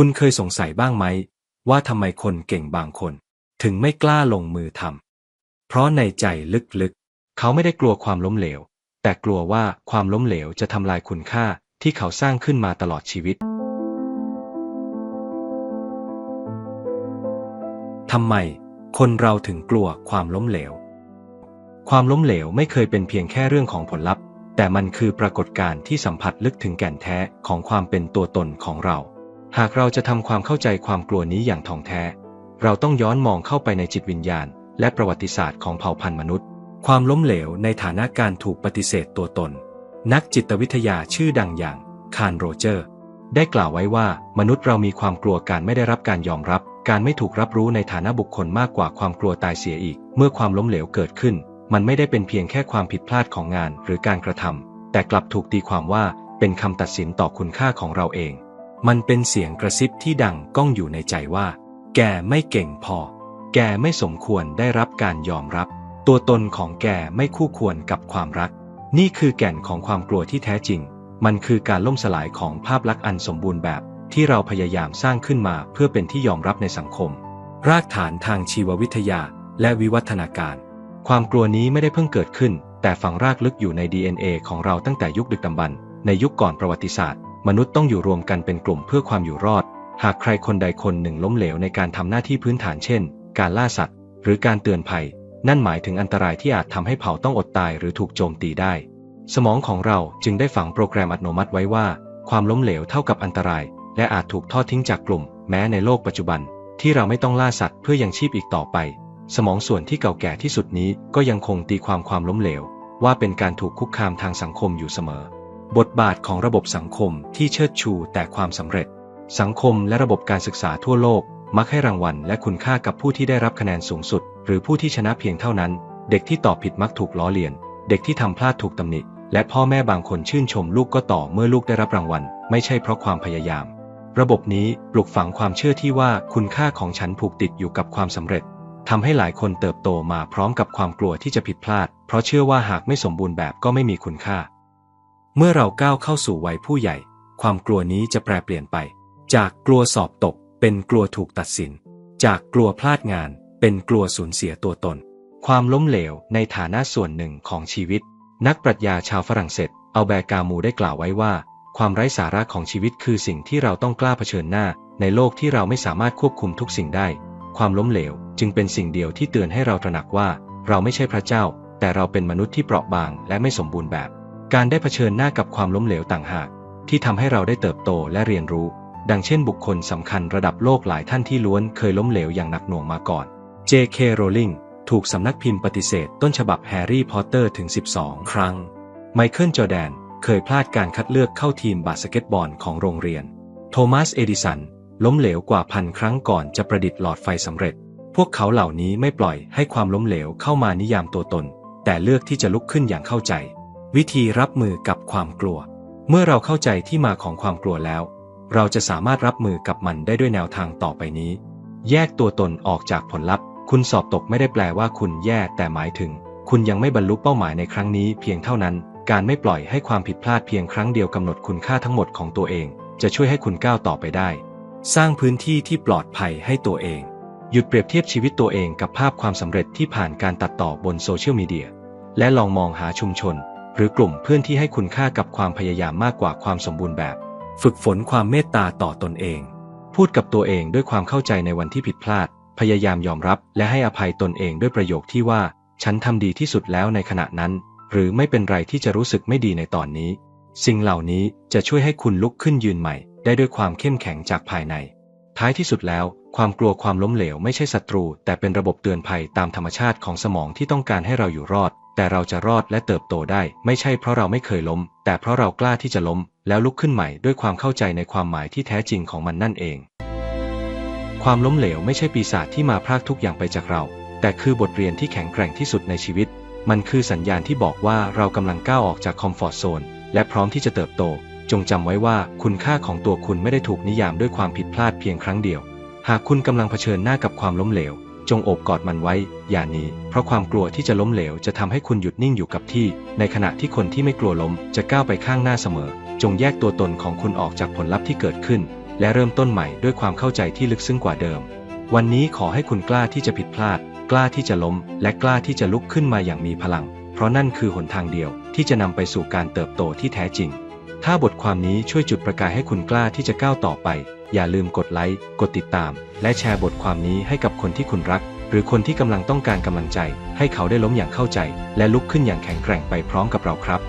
คุณเคยสงสัยบ้างไหม ว่าทำไมคนเก่งบางคน ถึงไม่กล้าลงมือทำเพราะในใจลึกๆ เขาไม่ได้กลัวความล้มเหลว แต่กลัวว่าความล้มเหลวจะทำลายคุณค่าที่เขาสร้างขึ้นมาตลอดชีวิตทำไมคนเราถึงกลัวความล้มเหลว ความล้มเหลวไม่เคยเป็นเพียงแค่เรื่องของผลลัพธ์ แต่มันคือปรากฏการณ์ที่สัมผัสลึกถึงแก่นแท้ของความเป็นตัวตนของเรา หากเราจะทำความเข้าใจความกลัวนี้อย่างท่องแท้ เราต้องย้อนมองเข้าไปในจิตวิญญาณ และประวัติศาสตร์ของเผ่าพันธุ์มนุษย์ ความล้มเหลวในฐานะการถูกปฏิเสธตัวตน นักจิตวิทยาชื่อดังอย่างคาร์โรเจอร์ ได้กล่าวไว้ว่ามนุษย์เรามีความกลัวการไม่ได้รับการยอมรับ การไม่ถูกรับรู้ในฐานะบุคคลมากกว่าความกลัวตายเสียอีก เมื่อความล้มเหลวเกิดขึ้น มันไม่ได้เป็นเพียงแค่ความผิดพลาดของงานหรือการกระทำแต่กลับถูกตีความว่าเป็นคำตัดสินต่อคุณค่าของเราเอง มันเป็นเสียงกระซิบที่ดังก้องอยู่ในใจว่า แกไม่เก่งพอ แกไม่สมควรได้รับการยอมรับ ตัวตนของแกไม่คู่ควรกับความรัก นี่คือแก่นของความกลัวที่แท้จริง มันคือการล่มสลายของภาพลักษณ์อันสมบูรณ์แบบ ที่เราพยายามสร้างขึ้นมาเพื่อเป็นที่ยอมรับในสังคม รากฐานทางชีววิทยาและวิวัฒนาการ ความกลัวนี้ไม่ได้เพิ่งเกิดขึ้น แต่ฝังรากลึกอยู่ใน DNA ของเราตั้งแต่ยุคดึกดำบรรพ์ในยุคก่อนประวัติศาสตร์ มนุษย์ต้องอยู่รวมกันเป็นกลุ่มเพื่อความอยู่รอด หากใครคนใดคนหนึ่งล้มเหลวในการทำหน้าที่พื้นฐานเช่น การล่าสัตว์ หรือการเตือนภัย นั่นหมายถึงอันตรายที่อาจทำให้เผ่าต้องอดตายหรือถูกโจมตีได้ สมองของเราจึงได้ฝังโปรแกรมอัตโนมัติไว้ว่า ความล้มเหลวเท่ากับอันตราย และอาจถูกทอดทิ้งจากกลุ่ม แม้ในโลกปัจจุบัน ที่เราไม่ต้องล่าสัตว์เพื่อยังชีพอีกต่อไป สมองส่วนที่เก่าแก่ที่สุดนี้ก็ยังคงตีความความล้มเหลว ว่าเป็นการถูกคุกคามทางสังคมอยู่เสมอ บทบาทของระบบสังคมที่เชิดชูแต่ความสำเร็จ สังคมและระบบการศึกษาทั่วโลก มักให้รางวัลและคุณค่ากับผู้ที่ได้รับคะแนนสูงสุด หรือผู้ที่ชนะเพียงเท่านั้น เด็กที่ตอบผิดมักถูกล้อเลียน เด็กที่ทำพลาดถูกตำหนิ และพ่อแม่บางคนชื่นชมลูกก็ต่อเมื่อลูกได้รับรางวัล ไม่ใช่เพราะความพยายาม ระบบนี้ปลุกฝังความเชื่อที่ว่าคุณค่าของฉันผูกติดอยู่กับความสำเร็จทำให้หลายคนเติบโตมาพร้อมกับความกลัวที่จะผิดพลาด เพราะเชื่อว่าหากไม่สมบูรณ์แบบก็ไม่มีคุณค่า เมื่อเราก้าวเข้าสู่วัยผู้ใหญ่ ความกลัวนี้จะแปรเปลี่ยนไป จากกลัวสอบตก เป็นกลัวถูกตัดสิน จากกลัวพลาดงาน เป็นกลัวสูญเสียตัวตน ความล้มเหลวในฐานะส่วนหนึ่งของชีวิต นักปรัชญาชาวฝรั่งเศสอัลแบร์กามูได้กล่าวไว้ว่า ความไร้สาระของชีวิตคือสิ่งที่เราต้องกล้าเผชิญหน้า ในโลกที่เราไม่สามารถควบคุมทุกสิ่งได้ ความล้มเหลวจึงเป็นสิ่งเดียวที่เตือนให้เราตระหนักว่า เราไม่ใช่พระเจ้า แต่เราเป็นมนุษย์ที่เปราะบางและไม่สมบูรณ์แบบ การได้เผชิญหน้ากับความล้มเหลวต่างหาก ที่ทำให้เราได้เติบโตและเรียนรู้ ดังเช่นบุคคลสำคัญระดับโลกหลายท่านที่ล้วนเคยล้มเหลวอย่างหนักหน่วงมาก่อน J.K. Rowling ถูกสำนักพิมพ์ปฏิเสธต้นฉบับแฮร์รี่พอตเตอร์ถึง 12 ครั้ง ไมเคิลจอแดนเคยพลาดการคัดเลือกเข้าทีมบาสเกตบอลของโรงเรียน โทมัส เอดิสัน ล้มเหลวกว่าพันครั้งก่อนจะประดิษฐ์หลอดไฟสำเร็จ พวกเขาเหล่านี้ไม่ปล่อยให้ความล้มเหลวเข้ามานิยามตัวตน แต่เลือกที่จะลุกขึ้นอย่างเข้าใจ วิธีรับมือกับความกลัว เมื่อเราเข้าใจที่มาของความกลัวแล้ว เราจะสามารถรับมือกับมันได้ด้วยแนวทางต่อไปนี้ แยกตัวตนออกจากผลลัพธ์ คุณสอบตกไม่ได้แปลว่าคุณแย่แต่หมายถึง คุณยังไม่บรรลุเป้าหมายในครั้งนี้เพียงเท่านั้น การไม่ปล่อยให้ความผิดพลาดเพียงครั้งเดียวกำหนดคุณค่าทั้งหมดของตัวเอง จะช่วยให้คุณก้าวต่อไปได้ สร้างพื้นที่ที่ปลอดภัยให้ตัวเอง หยุดเปรียบเทียบชีวิตตัวเองกับภาพความสำเร็จที่ผ่านการตัดต่อบนโซเชียลมีเดียและลองมองหาชุมชน หรือกลุ่มเพื่อนที่ให้คุณค่ากับความพยายามมากกว่าความสมบูรณ์แบบ ฝึกฝนความเมตตาต่อตนเอง พูดกับตัวเองด้วยความเข้าใจในวันที่ผิดพลาด พยายามยอมรับและให้อภัยตนเองด้วยประโยคที่ว่า ฉันทำดีที่สุดแล้วในขณะนั้น หรือไม่เป็นไรที่จะรู้สึกไม่ดีในตอนนี้ สิ่งเหล่านี้จะช่วยให้คุณลุกขึ้นยืนใหม่ ได้ด้วยความเข้มแข็งจากภายใน ท้ายที่สุดแล้วความกลัวความล้มเหลวไม่ใช่ศัตรู แต่เป็นระบบเตือนภัยตามธรรมชาติของสมองที่ต้องการให้เราอยู่รอด แต่เราจะรอดและเติบโตได้ ไม่ใช่เพราะเราไม่เคยล้ม แต่เพราะเรากล้าที่จะล้ม แล้วลุกขึ้นใหม่ด้วยความเข้าใจในความหมายที่แท้จริงของมันนั่นเอง ความล้มเหลวไม่ใช่ปีศาจที่มาพรากทุกอย่างไปจากเรา แต่คือบทเรียนที่แข็งแกร่งที่สุดในชีวิต มันคือสัญญาณที่บอกว่าเรากำลังก้าวออกจากคอมฟอร์ทโซนและพร้อมที่จะเติบโต จงจำไว้ว่าคุณค่าของตัวคุณไม่ได้ถูกนิยามด้วยความผิดพลาดเพียงครั้งเดียว หากคุณกำลังเผชิญหน้ากับความล้มเหลว จงโอบกอดมันไว้ อย่าหนีเพราะความกลัวที่จะล้มเหลวจะทำให้คุณหยุดนิ่งอยู่กับที่ ในขณะที่คนที่ไม่กลัวล้มจะก้าวไปข้างหน้าเสมอ จงแยกตัวตนของคุณออกจากผลลัพธ์ที่เกิดขึ้น และเริ่มต้นใหม่ด้วยความเข้าใจที่ลึกซึ้งกว่าเดิม วันนี้ขอให้คุณกล้าที่จะผิดพลาด กล้าที่จะล้ม และกล้าที่จะลุกขึ้นมาอย่างมีพลัง เพราะนั่นคือหนทางเดียว ที่จะนำไปสู่การเติบโตที่แท้จริง ถ้าบทความนี้ช่วยจุดประกายให้คุณกล้าที่จะก้าวต่อไป อย่าลืมกดไลค์ กดติดตาม และแชร์บทความนี้ให้กับคนที่คุณรัก หรือคนที่กำลังต้องการกำลังใจ ให้เขาได้ล้มอย่างเข้าใจ และลุกขึ้นอย่างแข็งแกร่งไปพร้อมกับเราครับ